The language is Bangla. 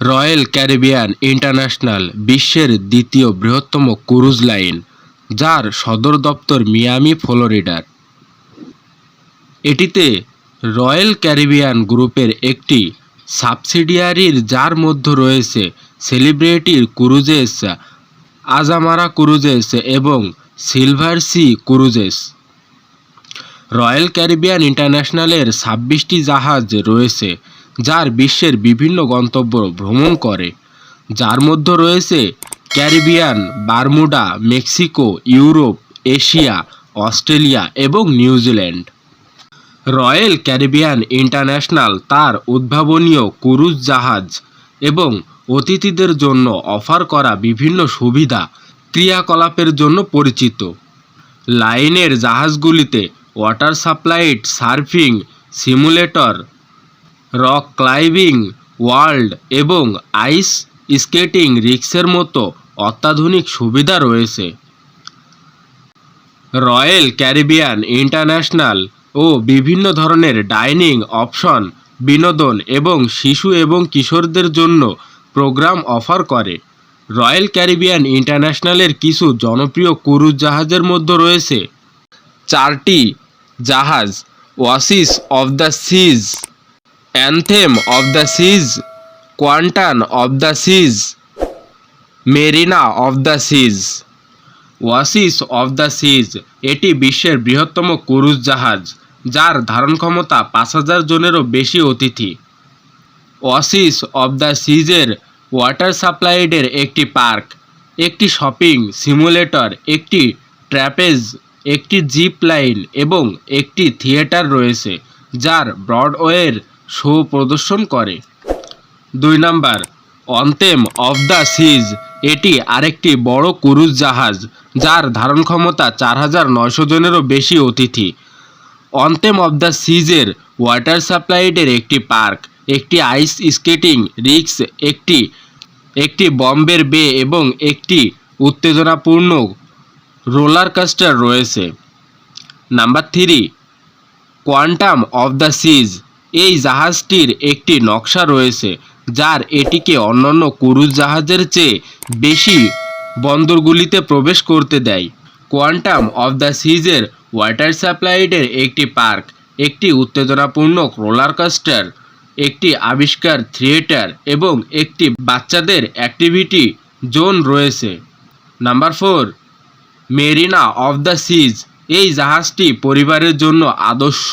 রয়্যাল ক্যারিবিয়ান ইন্টারন্যাশনাল বিশ্বের দ্বিতীয় বৃহত্তম ক্রুজ লাইন, যার সদর দপ্তর মিয়ামি, ফ্লোরিডার। এটিতে রয়্যাল ক্যারিবিয়ান গ্রুপের একটি সাবসিডিয়ারির যার মধ্যে রয়েছে সেলিব্রিটির ক্রুজেস, আজামারা ক্রুজেস এবং Silver Sea cruises. Royal Caribbean ইন্টারন্যাশনালের ছাব্বিশটি জাহাজ রয়েছে যার বিশ্বের বিভিন্ন গন্তব্য ভ্রমণ করে। যার মধ্যে রয়েছে Caribbean, Bermuda, Mexico, Europe, Asia, Australia এবং New Zealand Royal Caribbean International তার উদ্ভাবনীয় ক্রুজ জাহাজ এবং অতিথিদের জন্য অফার করা বিভিন্ন সুবিধা ক্রিয়াকলাপের জন্য পরিচিত। লাইনের জাহাজগুলিতে water slides, surfing, simulator rock climbing world এবং আইস স্কেটিং রিক্সের মতো অত্যাধুনিক সুবিধা রয়েছে। রয়্যাল ক্যারিবিয়ান ইন্টারন্যাশনাল ও বিভিন্ন ধরনের ডাইনিং অপশন, বিনোদন এবং শিশু এবং কিশোরদের জন্য প্রোগ্রাম অফার করে। রয়্যাল ক্যারিবিয়ান ইন্টারন্যাশনালের কিছু জনপ্রিয় ক্রুজ জাহাজের মধ্যে রয়েছে চারটি জাহাজ, Oasis of the Seas. Anthem of the Seas Quantum of the Seas Marina of the Seas Oasis of the Seas এটি বিশ্বের বৃহত্তম ক্রুজ জাহাজ, যার ধারণ ক্ষমতা পাঁচ হাজার জনেরও বেশি অতিথি। ওয়াসিস অফ দ্য সিজের ওয়াটার সাপ্লাইডের একটি পার্ক, একটি শপিং সিমুলেটর, একটি ট্র্যাপেজ, একটি জিপ লাইন এবং একটি থিয়েটার রয়েছে, যার ব্রডওয়ের শো প্রদর্শন করে। দুই number, Anthem of the Seas, এটি আরেকটি বড় ক্রুজ জাহাজ, যার ধারণ ক্ষমতা চার হাজার নয়শো জনেরও বেশি অতিথি। অন্তেম অফ দ্য সিজের ওয়াটার সাপ্লাইডের একটি পার্ক, একটি আইস স্কেটিং রিক্স, একটি একটি বম্বের বে এবং একটি উত্তেজনাপূর্ণ রোলার কাস্টার রয়েছে। Number three, Quantum of the Seas এই জাহাজটির একটি নকশা রয়েছে, যার এটিকে অন্যান্য ক্রুজ জাহাজের চেয়ে বেশি বন্দরগুলিতে প্রবেশ করতে দেয়। কোয়ান্টাম অফ দ্য সিজের ওয়াটার সাপ্লাইডের একটি পার্ক, একটি উত্তেজনাপূর্ণ রোলার কাস্টার, একটি আবিষ্কার থিয়েটার এবং একটি বাচ্চাদের অ্যাক্টিভিটি জোন রয়েছে। Number four, Marina of the Seas. এই জাহাজটি পরিবারের জন্য আদর্শ।